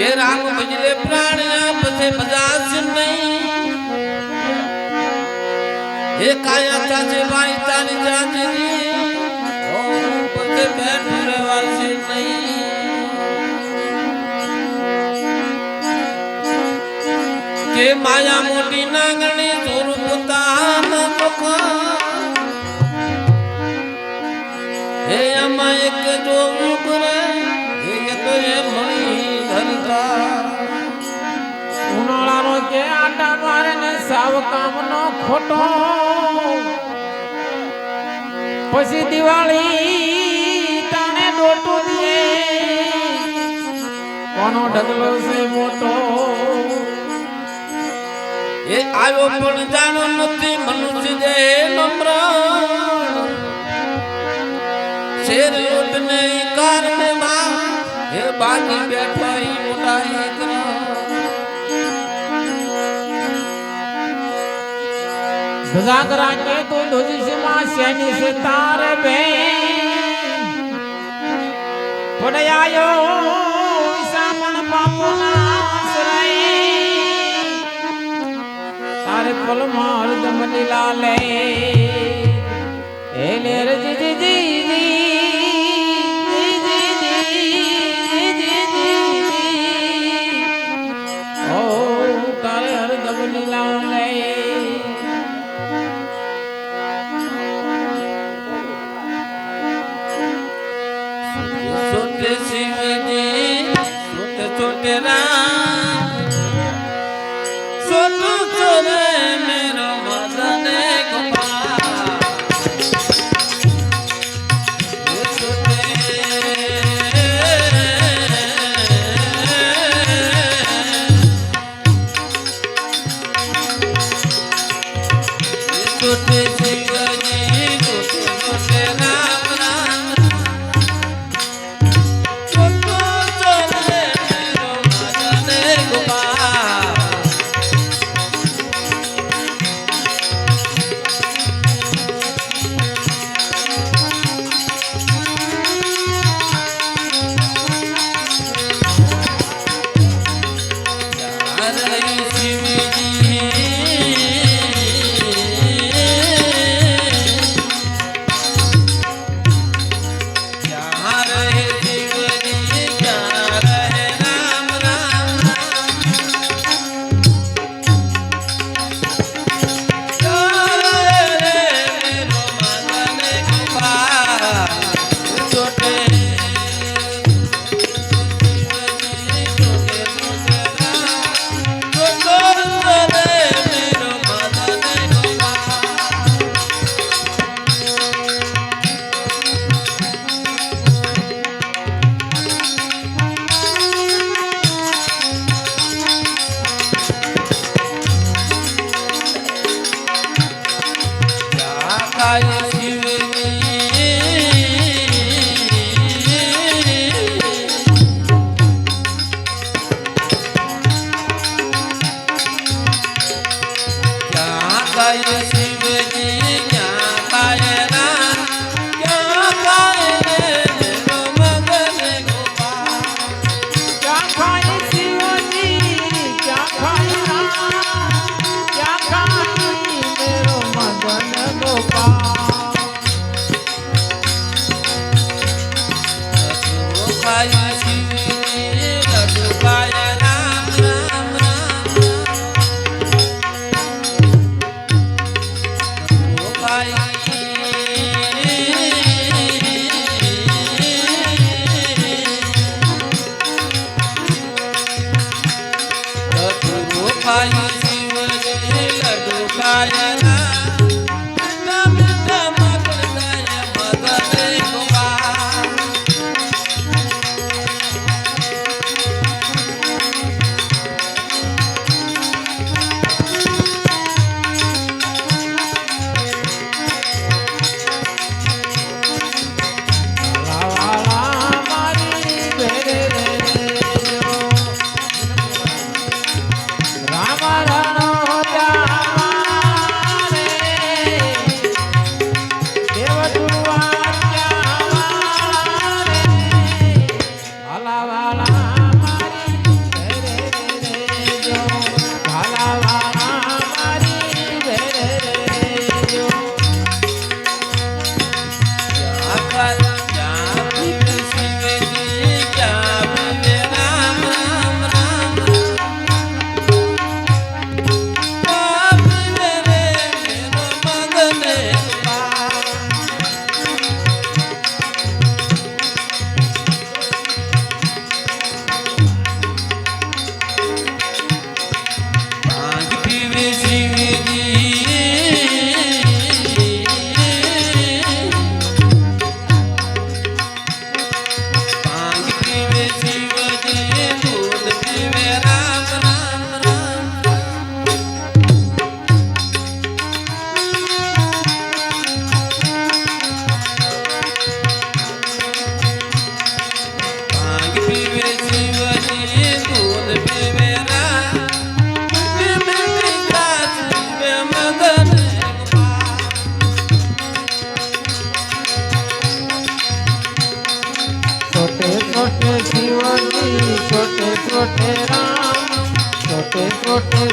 કે રામ ભજલે પ્રાણ પછી બજાશ નહીં. હે કાયા તાજે ભાઈ તારી જાજરી ઓ પછી બેઠું રહેવાશે નહીં. કે માયા મોટી નાગણી સ્વરૂપ પોતાના મુખ હે અમા એક જોવું સાવ કામનો ખોટો. પછી દિવાળી તને ડોટું દે. કોનો ઢગલો છે મોટો? એ આવ્યો પણ જાણો નથી મનુષ્ય જે નમ્ર. શેર લૂટ ને કારણે માં હે બાકી બેઠા ઈ મોટા જાગરા કે તું દુજમાં શેની સિતાર બે પડ્યાયો સામણ બાપુના આશ્રય. તારે કલમાં હરદમ લીલા લે એ લેર જીજી Ah. la la. छोटे राम छोटे छोटे